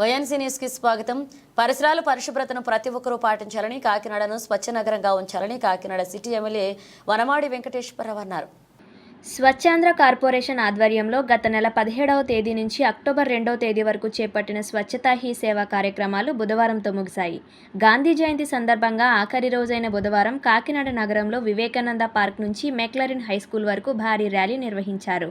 YNC న్యూస్కి స్వాగతం. పరిసరాలు పరిశుభ్రతను ప్రతి ఒక్కరూ పాటించాలని కాకినాడను స్వచ్ఛ నగరంగా ఉంచాలని కాకినాడ సిటీ ఎమ్మెల్యే వనమాడి వెంకటేశ్వరరావు అన్నారు. స్వచ్ఛాంధ్ర కార్పొరేషన్ ఆధ్వర్యంలో గత నెల పదిహేడవ తేదీ నుంచి అక్టోబర్ రెండవ తేదీ వరకు చేపట్టిన స్వచ్ఛతా హీ సేవ కార్యక్రమాలు బుధవారంతో ముగిశాయి. గాంధీ జయంతి సందర్భంగా ఆఖరి రోజైన బుధవారం కాకినాడ నగరంలో వివేకానంద పార్క్ నుంచి మెక్లరిన్ హై స్కూల్ వరకు భారీ ర్యాలీ నిర్వహించారు.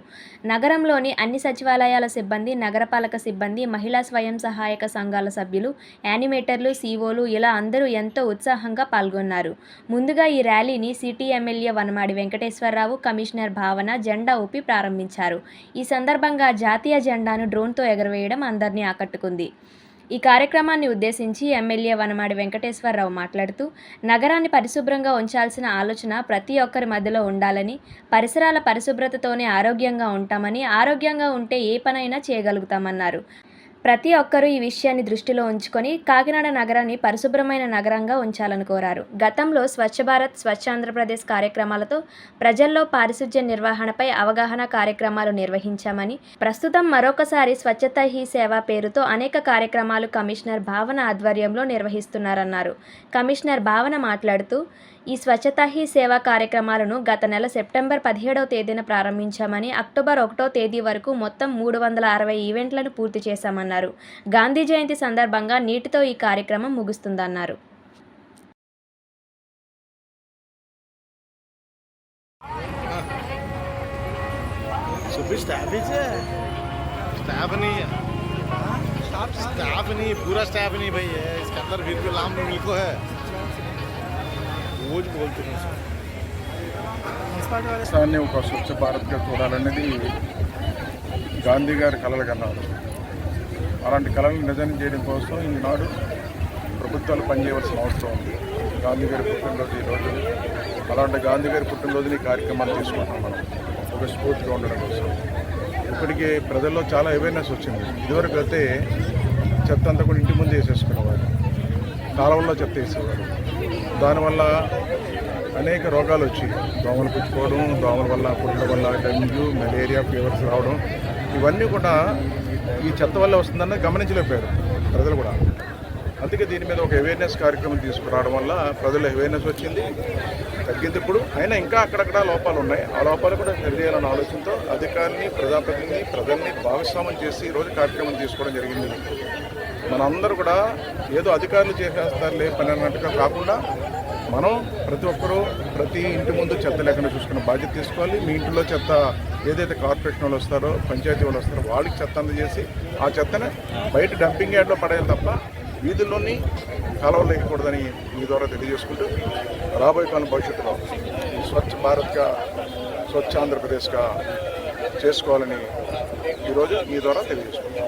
నగరంలోని అన్ని సచివాలయాల సిబ్బంది నగరపాలక సిబ్బంది మహిళా స్వయం సహాయక సంఘాల సభ్యులు యానిమేటర్లు సీఓలు ఇలా అందరూ ఎంతో ఉత్సాహంగా పాల్గొన్నారు. ముందుగా ఈ ర్యాలీని city MLA Vanamadi Venkateswara Rao commissioner Bhavana జెండా ఊపి ప్రారంభించారు. ఈ సందర్భంగా జాతీయ జెండాను డ్రోన్తో ఎగరవేయడం అందరినీ ఆకట్టుకుంది. ఈ కార్యక్రమాన్ని ఉద్దేశించి ఎమ్మెల్యే వనమాడి వెంకటేశ్వరరావు మాట్లాడుతూ నగరాన్ని పరిశుభ్రంగా ఉంచాల్సిన ఆలోచన ప్రతి ఒక్కరి మధ్యలో ఉండాలని పరిసరాల పరిశుభ్రతతోనే ఆరోగ్యంగా ఉంటామని ఆరోగ్యంగా ఉంటే ఏ పనైనా చేయగలుగుతామన్నారు. ప్రతి ఒక్కరూ ఈ విషయాన్ని దృష్టిలో ఉంచుకొని కాకినాడ నగరాన్ని పరిశుభ్రమైన నగరంగా ఉంచాలని కోరారు. గతంలో స్వచ్ఛ భారత్ స్వచ్ఛ ఆంధ్రప్రదేశ్ కార్యక్రమాలతో ప్రజల్లో పారిశుధ్య నిర్వహణపై అవగాహన కార్యక్రమాలు నిర్వహించామని ప్రస్తుతం మరొకసారి స్వచ్ఛత హీ సేవ పేరుతో అనేక కార్యక్రమాలు కమిషనర్ భావన ఆధ్వర్యంలో నిర్వహిస్తున్నారన్నారు. కమిషనర్ భావన మాట్లాడుతూ ఈ స్వచ్ఛతా హీ సేవా కార్యక్రమాలను గత నెల సెప్టెంబర్ పదిహేడవ తేదీన ప్రారంభించామని అక్టోబర్ ఒకటో తేదీ వరకు మొత్తం మూడు వందల అరవై ఈవెంట్లను పూర్తి చేశామన్నారు. గాంధీ జయంతి సందర్భంగా నీటితో ఈ కార్యక్రమం ముగుస్తుందన్నారు सुबह स्टाफ ही से स्टाफ नहीं है स्टाफ नहीं पूरा स्टाफ नहीं भाई है इसके अंदर फिर भी लाम मिल्को है रोज बोलते हैं सर దేశాన్ని ఒక స్వచ్ఛ భారత్గా చూడాలనేది గాంధీ గారి కలలు కన్నారు అలాంటి కళలను నిజం చేయడం కోసం ఈనాడు ప్రభుత్వాలు పనిచేయవలసిన అవసరం ఉంది. గాంధీ గారి పుట్టినరోజు ఈరోజు అలాంటి గాంధీ గారి పుట్టినరోజుని ఈ కార్యక్రమాలు తీసుకుంటాం మనం. ఒక స్ఫూర్తిగా ఉండడం కోసం. ఇప్పటికీ ప్రజల్లో చాలా అవేర్నెస్ వచ్చింది. ఇదివరకు అయితే చెత్త అంతా కూడా ఇంటి ముందు వేసేసుకునేవారు. కాలువల్లో చెత్త వేసేవారు. దానివల్ల అనేక రోగాలు వచ్చి దోమలు పుచ్చుకోవడం దోమల వల్ల పుట్టడం వల్ల డెంగ్యూ మలేరియా ఫీవర్స్ రావడం ఇవన్నీ కూడా ఈ చెత్త వల్ల వస్తుందని గమనించలేకపోయారు ప్రజలు కూడా. అందుకే దీని మీద ఒక అవేర్నెస్ కార్యక్రమం తీసుకురావడం వల్ల ప్రజలు అవేర్నెస్ వచ్చింది. తగ్గింది ఇప్పుడు. అయినా ఇంకా అక్కడక్కడ లోపాలు ఉన్నాయి. ఆ లోపాలు కూడా సరిచేయాలన్న ఆలోచనతో అధికారిని ప్రజాప్రతినిధిని ప్రజల్ని భాగస్వామ్యం చేసి ఈరోజు కార్యక్రమం తీసుకోవడం జరిగింది. మనందరూ కూడా ఏదో అధికారులు చేసేస్తారులే పని అన్నట్టుగా కాకుండా మనం ప్రతి ఒక్కరూ ప్రతి ఇంటి ముందు చెత్త లేకుండా చూసుకున్న బాధ్యత తీసుకోవాలి. మీ ఇంటిలో చెత్త ఏదైతే కార్పొరేషన్ వాళ్ళు వస్తారో పంచాయతీ వాళ్ళు వస్తారో వాళ్ళకి చెత్త అందజేసి ఆ చెత్తని బయట డంపింగ్ యార్డ్లో పడేయాలి తప్ప వీధుల్లోని కాలువలు లేకూడదని మీ ద్వారా తెలియజేసుకుంటూ రాబోయే కాలం భవిష్యత్తులో స్వచ్ఛ భారత్గా స్వచ్ఛ ఆంధ్రప్రదేశ్గా చేసుకోవాలని ఈరోజు మీ ద్వారా తెలియజేసుకుంటాం